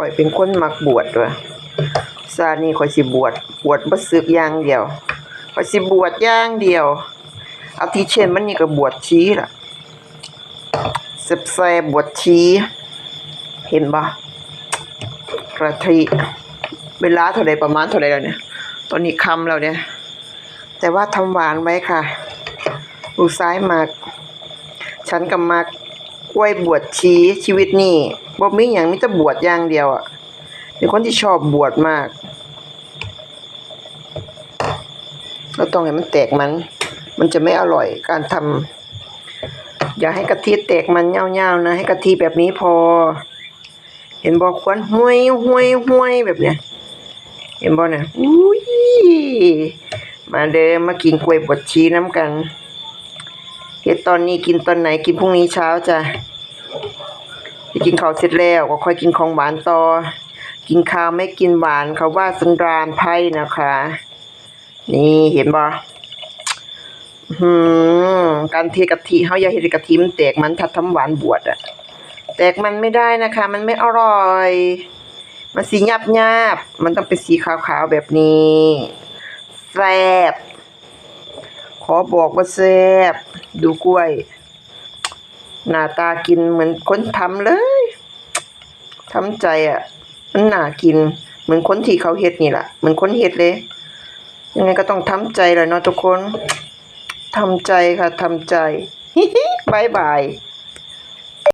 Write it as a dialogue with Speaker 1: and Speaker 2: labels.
Speaker 1: ข่อยเป็นคนมักบวชว่ะซานี่ข่อยสิบวชบวชบ่สึกอย่างเดียวข่อยสิบวชอย่างเดียว เอาที่เช่นมันนี่ก็บวชชีล่ะแซ่บๆบวชชีเห็นบ่กระทิเวลาเท่าใดประมาณเท่าใดแล้วเนี่ย ตอนนี้คำแล้วเนี่ย แต่ว่าทำหวานไว้ค่ะลูกซ้ายมาก ฉันกับมาก กวยบวชชีชีวิตนี่บ่มีหยังมีแต่บวชอย่างเดียวอะเป็นคนที่ชอบบวชมากเราต้องให้มันแตกมัน มันจะไม่อร่อยการทำอย่าให้กะทิแตกมันเงาวๆนะ ให้กะทิแบบนี้พอ เห็นบ่ควนห้วยห้วยห้วยแบบเนี้ยเห็นบ่เนี่ยอุ้ยมาเด้อมากินกล้วยบวชชีน้ำกัน เฮ็ดตอนนี้กินตอนไหนกินพรุ่งนี้เช้าจ้ะกินข้าวเสร็จแล้วก็ค่อยกินของหวานต่อ กินข้าวไม่กินหวานเขาว่าสันรานไพ่นะคะ นี่เห็นบ่อืมการเทกะทิเฮาอย่าเฮ็ดกะทิมันแตกมันถ้าทำหวานบวชอะแตกมันไม่ได้นะคะ มันไม่อร่อย มันสีหยับหยาบมันต้องเป็นสีขาวๆแบบนี้แซ่บ ขอบอกว่าแซ่บดูกล้วย หน้าตากินเหมือนคนทำเลยทำใจอะ มันหน้ากิน เหมือนคนที่เขาเห็ดนี่แหละเหมือนคนเห็ดเลย ยังไงก็ต้องทำใจแหละเนาะทุกคนทำใจค่ะทำใจบายบาย